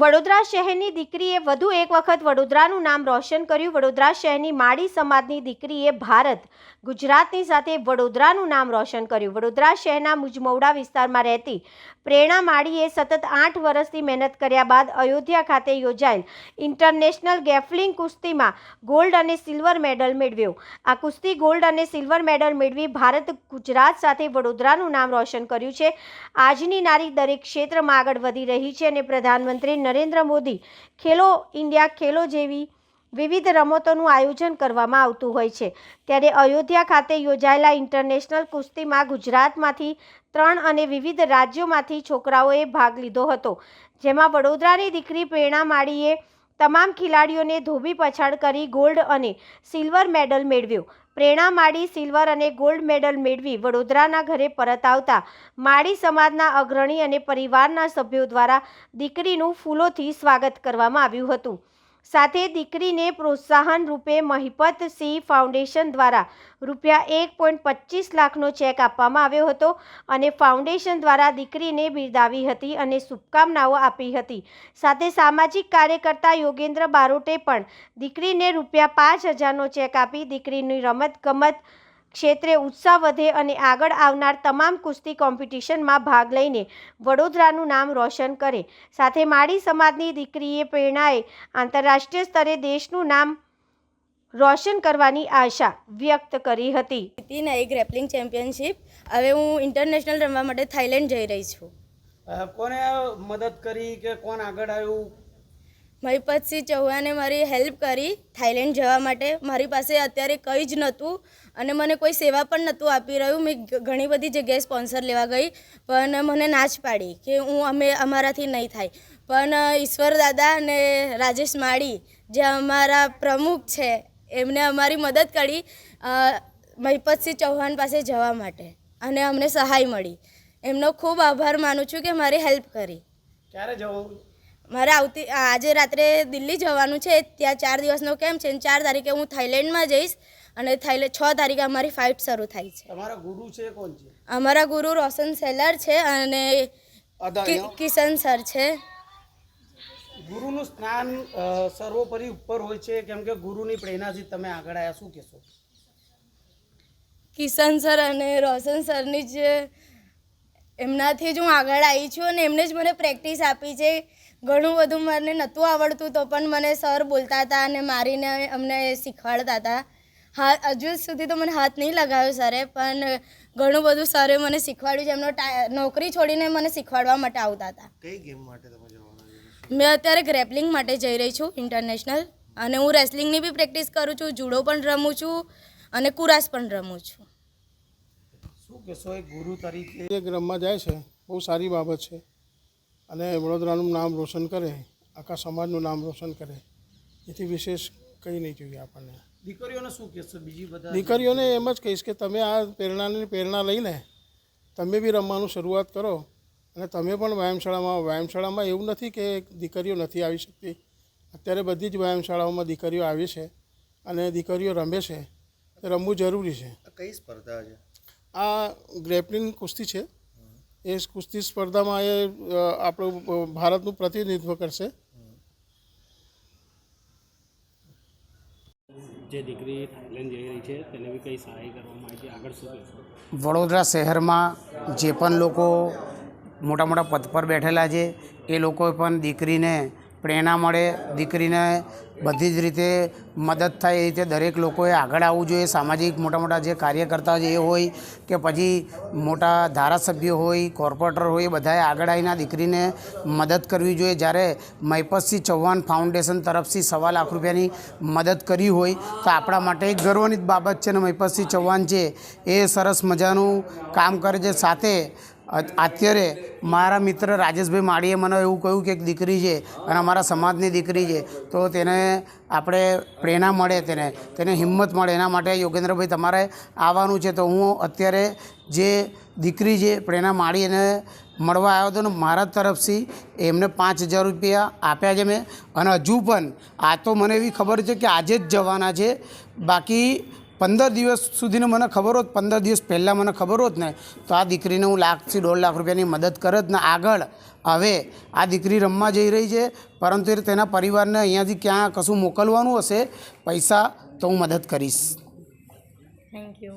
વડોદરા શહેરની દીકરીએ વધુ એક વખત વડોદરાનું નામ રોશન કર્યું. વડોદરા શહેરની માળી સમાજની દીકરીએ ભારત ગુજરાતની સાથે વડોદરાનું નામ રોશન કર્યું. વડોદરા શહેરના મુજમૌડા વિસ્તારમાં રહેતી પ્રેરણા માળીએ સતત આઠ વર્ષથી મહેનત કર્યા બાદ અયોધ્યા ખાતે યોજાયેલ ઇન્ટરનેશનલ ગેફલિંગ કુસ્તીમાં ગોલ્ડ અને સિલ્વર મેડલ મેળવ્યો. આ કુસ્તી ગોલ્ડ અને સિલ્વર મેડલ મેળવી ભારત ગુજરાત સાથે વડોદરાનું નામ રોશન કર્યું છે. આજની નારી દરેક ક્ષેત્રમાં આગળ વધી રહી છે અને પ્રધાનમંત્રી નરેન્દ્ર મોદી ખેલો ઇન્ડિયા ખેલો જેવી વિવિધ રમતોનું આયોજન કરવામાં આવતું હોય છે. ત્યારે અયોધ્યા ખાતે યોજાયેલા ઇન્ટરનેશનલ કુસ્તીમાં ગુજરાતમાંથી ત્રણ અને વિવિધ રાજ્યોમાંથી છોકરાઓએ ભાગ લીધો હતો, જેમાં વડોદરાની દીકરી પ્રેરણા માળીએ તમામ ખેલાડીઓને ધોબી પછાડ કરી ગોલ્ડ અને સિલ્વર મેડલ મેળવ્યો. પ્રેરણા માળી, સિલ્વર અને ગોલ્ડ મેડલ મેળવી વડોદરાના ઘરે પરત આવતા માળી સમાજના અગ્રણી અને પરિવારના સભ્યો દ્વારા દીકરીનું ફૂલોથી સ્વાગત કરવામાં આવ્યું હતું. સાથે દીકરીને પ્રોત્સાહન રૂપે મહિપત સિંહ ફાઉન્ડેશન દ્વારા રૂપિયા એક પોઈન્ટ પચીસ લાખનો ચેક આપવામાં આવ્યો હતો અને ફાઉન્ડેશન દ્વારા દીકરીને બિરદાવી હતી અને શુભકામનાઓ આપી હતી. સાથે સામાજિક કાર્યકર્તા યોગેન્દ્ર બારોટે પણ દીકરીને રૂપિયા પાંચ હજારનો ચેક આપી દીકરીની રમત ગમત ક્ષેત્રે ઉત્સાહ વધે અને આગળ આવનાર તમામ કુસ્તી કોમ્પિટિશનમાં ભાગ લઈને વડોદરાનું નામ રોશન કરે. સાથે માળી સમાજની દીકરીએ પ્રેરણાએ આંતરરાષ્ટ્રીય સ્તરે દેશનું નામ રોશન કરવાની આશા વ્યક્ત કરી હતી. હતી એક રેપલિંગ ચેમ્પિયનશિપ હવે હું ઇન્ટરનેશનલ રમવા માટે થાઈલેન્ડ જઈ રહી છું. કોને મદદ કરી કે કોણ આગળ આવ્યું? મહિપતસિંહ ચૌહાણે મારી હેલ્પ કરી થાઈલેન્ડ જવા માટે. મારી પાસે અત્યારે કંઈ જ નહોતું અને મને કોઈ સેવા પણ નહોતું આપી રહ્યું. મેં ઘણી બધી જગ્યાએ સ્પોન્સર લેવા ગઈ, પણ મને ના જ પાડી કે હું અમે અમારાથી નહીં થાય. પણ ઈશ્વર દાદા અને રાજેશ માળી જે અમારા પ્રમુખ છે, એમને અમારી મદદ કરી મહિપતસિંહ ચૌહાણ પાસે જવા માટે અને અમને સહાય મળી. એમનો ખૂબ આભાર માનું છું કે મારી હેલ્પ કરી. ક્યારે જવું? મારે આવતી આજે રાત્રે દિલ્હી જવાનું છે ત્યાં ચાર દિવસનો કેમ્પ છે અને ચાર તારીખે હું થાઈલેન્ડમાં જઈશ અને થાઈલેન્ડ છ તારીખે અમારી ફાઇટ શરૂ થાય છે. તમારા ગુરુ છે કોણ છે? અમારા ગુરુ રોશન સેલર છે અને કિશન સર છે. ગુરુનું સ્નાન સર્વોપરી ઉપર હોય છે કેમ કે ગુરુની પ્રેરણાથી તમે આગળ આવ્યા શું કહેશો? કિશન સર અને રોશન સરની જ એમનાથી જ હું આગળ આવી છું અને એમને જ મને પ્રેક્ટિસ આપી છે. ઘણું બધું મને નહોતું આવડતું તો પણ મને સર બોલતા હતા અને મારીને અમને શીખવાડતા હતા. હા હજુ સુધી તો મને હાથ નહીં લગાવ્યો સરે પણ ઘણું બધું સરે મને શીખવાડ્યું છે. એમનો નોકરી છોડીને મને શીખવાડવા માટે આવતા હતા. કઈ ગેમ માટે તમે જવાના મેં અત્યારે ગ્રેપલિંગ માટે જઈ રહી છું ઇન્ટરનેશનલ. અને હું રેસલિંગની બી પ્રેક્ટિસ કરું છું જુડો પણ રમું છું અને કુરાસ પણ રમું છું. શું કહેશો એક ગુરુ તરીકે? એક રમવા જાય છે બહુ સારી બાબત છે. અને વડોદરાનું નામ રોશન કરે આખા સમાજનું નામ રોશન કરે. એથી વિશેષ કંઈ નહીં જોઈએ આપણને. દીકરીઓને શું કહેશો બીજી બધા? દીકરીઓને એમ જ કહીશ કે તમે આ પ્રેરણાની પ્રેરણા લઈને તમે બી રમવાનું શરૂઆત કરો. અને તમે પણ વ્યાયામશાળામાં વ્યાયામશાળામાં એવું નથી કે દીકરીઓ નથી આવી શકતી. અત્યારે બધી જ વ્યાયામશાળાઓમાં દીકરીઓ આવી છે અને દીકરીઓ રમે છે. એ રમવું જરૂરી છે. આ કઈ સ્પર્ધા છે? આ ગ્રેપલિંગ કુસ્તી છે. એ કુસ્તી સ્પર્ધામાં એ આપણું ભારતનું પ્રતિનિધિત્વ કરશે. જે દીકરી થાઈલેન્ડ જઈ રહી છે તેને બી કંઈ સહાય કરવામાં આવી છે? આગળ શું વડોદરા શહેરમાં જે પણ લોકો મોટા મોટા પદ પર બેઠેલા છે એ લોકો પણ દીકરીને પ્રેરણા મળે, દીકરીને બધી જ રીતે મદદ થાય એ રીતે દરેક લોકોએ આગળ આવવું જોઈએ. સામાજિક મોટા મોટા જે કાર્યકર્તા હોય એ હોય કે પછી મોટા ધારાસભ્યો હોય, કોર્પોરેટર હોય બધાએ આગળ આવીને દીકરીને મદદ કરવી જોઈએ. જ્યારે મૈપતસિંહ ચૌહાણ ફાઉન્ડેશન તરફથી સવા લાખ રૂપિયાની મદદ કરી હોય, તો આપણા માટે એક ગર્વની બાબત છે ને મૈપતસિંહ ચૌહાણ છે. એ સરસ મજાનું કામ કરે છે. સાથે અત્યારે મારા મિત્ર રાજેશભાઈ માળીએ મને એવું કહ્યું કે એક દીકરી છે અને અમારા સમાજની દીકરી છે, તો તેને આપણે પ્રેરણા મળે તેને તેને હિંમત મળે. એના માટે યોગેન્દ્રભાઈ તમારે આવવાનું છે, તો હું અત્યારે જે દીકરી છે પ્રેરણા માળી એને મળવા આવ્યો હતો ને મારા તરફથી, એમને પાંચ હજાર રૂપિયા આપ્યા છે મેં. અને હજુ પણ, આ તો મને એવી ખબર છે કે આજે જ જવાના છે. બાકી પંદર દિવસ સુધીને મને ખબર હોત, પંદર દિવસ પહેલાં મને ખબર હોત ને, તો આ દીકરીને હું લાખથી દોઢ લાખ રૂપિયાની મદદ કરત ને આગળ. હવે આ દીકરી રમવા જઈ રહી છે, પરંતુ તેના પરિવારને અહીંયાથી ક્યાં કશું મોકલવાનું હશે, પૈસા તો હું મદદ કરીશ. Thank you